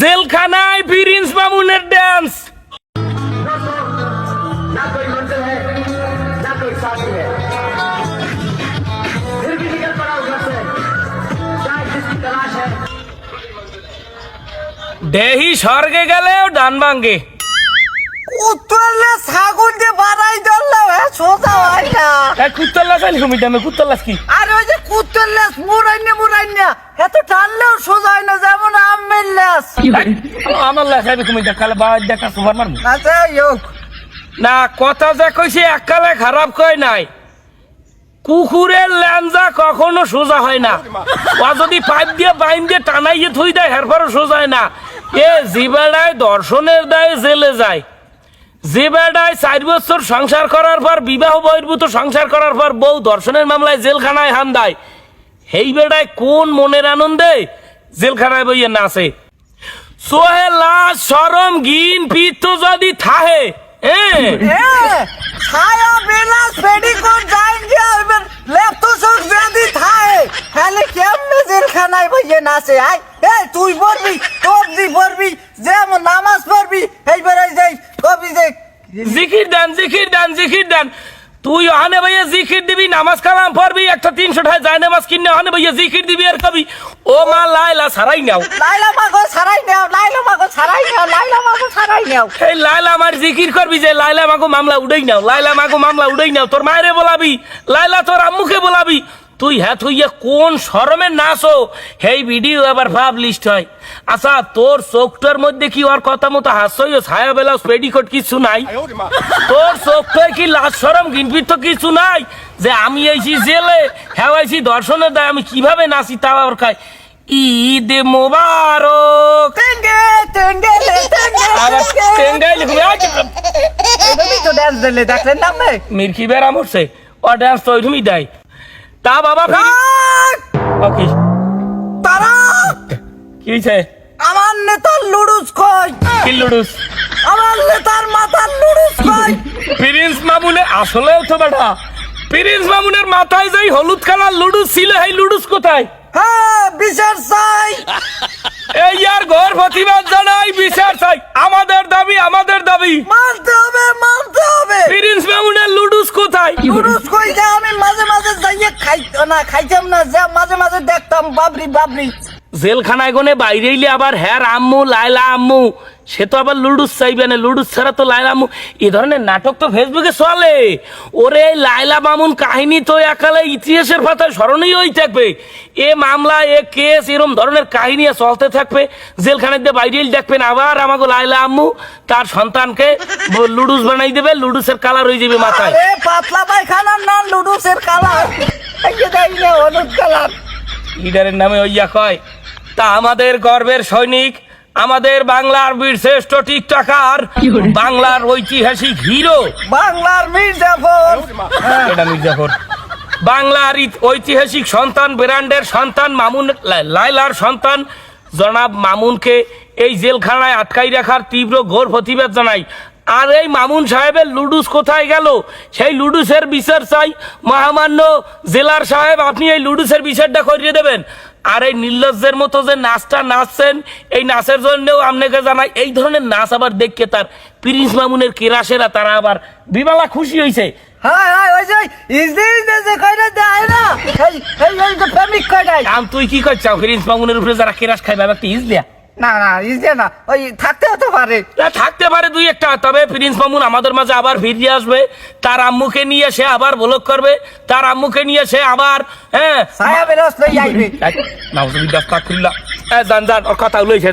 জেলখানায় প্রিন্স মামুনের ড্যান্স দেহি স্বর্গে গেলেও ডান ভাঙ্গে ছাগল দিয়ে বাড়াই ধরলে সোজা হয় না। কি? আর ওই যে এত টানলেও সোজা হয় না যেমন আমের কালে দেখা সুপার আচ্ছা না কথা যে কইছে এককালে খারাপ কয় নাই। কুকুরের ল্যাঞ্জা কখনো সোজা হয় না। ও যদি পাইপ দিয়ে বাইন দিয়ে টানাইয়ে থুই দেয় হেরপরও সোজা হয় না। এ জিবেড়ায় দর্শনের দায় জেলে যায়। যে বেড়ায় চার বছর সংসার করার পর, বিবাহ বহির্ভূত সংসার করার পর বউ দর্শনের মামলায় জেলখানায় হান দেয়। এই বেড়ায় কোন মনের আনন্দে জেলখানায় বইয়ে নাচে সোহে লাশ, সরম, গিন, পিত্ত যদি থাহে যে যদি বইয়ে নাচে তুই যেমন নামাজ পড়বি এইবারে যাই কবি যে জিকির দেন জিকির দেন জিকির দেন। তুই ওখানে ভাইয়া জিকির দিবি নামাজ কালাম পড়বি একটা তিনশো টাকা যায় নামাজ কিনে ওখানে ভাইয়া জিকির দিবি আর কবি ও মা লাইলা সারাই নাও। লাইলা মাগো ছাড়াই নাও লাইলা মাগো ছাড়াই নাও লাইলা মাগো ছাড়াই নাও। এই লাইলা আমার জিকির করবি যে লাইলা মাগো মামলা উড়াই নাও লাইলা মাগো মামলা উড়াই নাও তোর মায়েরে বলাবি লাইলা তোর আম্মুকে বলাবি। তুই হ্যাঁ তুই এ কোন শরমের নাচো? হেই ভিডিও আবার ভাব লিস্ট হয়। আচ্ছা তোর চোখটার মধ্যে কি ওর কথা মতো হাসই ছায়া বেলা পেডিকোট কিছু নাই? তোর চোখটায় কি লাজ সরম গিনপির তো কিছু নাই? যে আমি আইছি জেলে হ্যাঁ আইছি দর্শনের দায় আমি কীভাবে নাচি তা আবার খাই ঈদ মোবারক। মির্কি বেড়া মরছে। ও ড্যান্স তো ওইরকমই দেয়। তা বাবা! ওকে তারা! কি আমার নেতার লুডুস কই কিল্লুডুস আমার নেতার মাথার লুডুস কই প্রিন্স মামুনে আসলেও তো বেটা। প্রিন্স মামুনের মাথায় যেই হলুদ কালার লুডুস ছিল এই লুডুস কোথায়? হ্যাঁ বিচার চাই। এই আর ঘর প্রতিবাদ জানাই বিচার চাই। আমাদের দাবি আমাদের দাবি। মানতে হবে মানতে হবে। প্রিন্স মামুনের লুডুস কোথায়? আমি মাঝে মাঝে যাইয়ে খাই না, খাইতাম না, যা মাঝে মাঝে দেখতাম, বাবরি বাবরি। জেলখানায় গনে বাইরে এলে আবার হ্যার আম্মু লাইলা আম্মু। সে তো আবার লুডুস চাইবে না লুডুস ছাড়া তো লাইলা আম্মু। এ ধরনের নাটক তো ফেসবুকে চলে। ওরে লাইলা মামুন কাহিনী তো একালে ইতিহাসের পাতায় স্মরণীয় হয়ে থাকবে। এ মামলা এ কেস এরম ধরনের কাহিনী চলতে থাকবে। জেলখানায় দিয়ে বাইরে এলে দেখবেন আবার আমাকে লাইলা আম্মু। তার সন্তানকে লুডুস বানাই দেবে লুডুসের কালার হয়ে যাবে মাথায়। পাতলা পায়খানার না লুডুসের কালার। হলুদ কালার। লিডারের নামে ওইয়া কয়। তা আমাদের গর্বের সৈনিক আমাদের বাংলার বীর শ্রেষ্ঠ টিকটকার বাংলার ঐতিহাসিক হিরো। বাংলার মির্জাফর। এটা মির্জাফর। বাংলার ঐতিহাসিক সন্তান ব্র্যান্ডের সন্তান মামুন লাইলার সন্তান। জনাব মামুনকে এই জেলখানায় আটকাই রাখার তীব্র ঘোর প্রতিবাদ জানাই। আর এই মামুন সাহেবের লুডুস কোথায় গেল? সেই লুডুসের বিচার চাই। মহামান্য জেলার সাহেব আপনি এই লুডুসের বিচারটা করিয়ে দেবেন। আর এই নির্লজ্জের মতো যে নাচটা নাচছেন এই নাচের জন্যও আপনাকে জানাই এই ধরনের নাচ আবার দেখকে তার প্রিন্স মামুনের কেরাসেরা তারা আবার বিমালা খুশি হয়েছে হ্যাঁ হ্যাঁ তুই কি করছাও প্রিন্স মামুনের উপরে যারা কেরাস খাইবে একটা ইজ দেয়া না না ইজে না ওই থাকতে হতে পারে। না থাকতে পারে দুই একটা তবে প্রিন্স মামুন আমাদের মাঝে আবার ফিরিয়ে আসবে। তার আম্মুকে নিয়ে সে আবার ব্লক করবে। তার আম্মুকে নিয়ে সে আবার হ্যাঁ ছায়া বেরস লই আইবে। নাউজুবিল্লাহ আস্তাগফিরুল্লাহ এ জান জান ওর কথা লইছে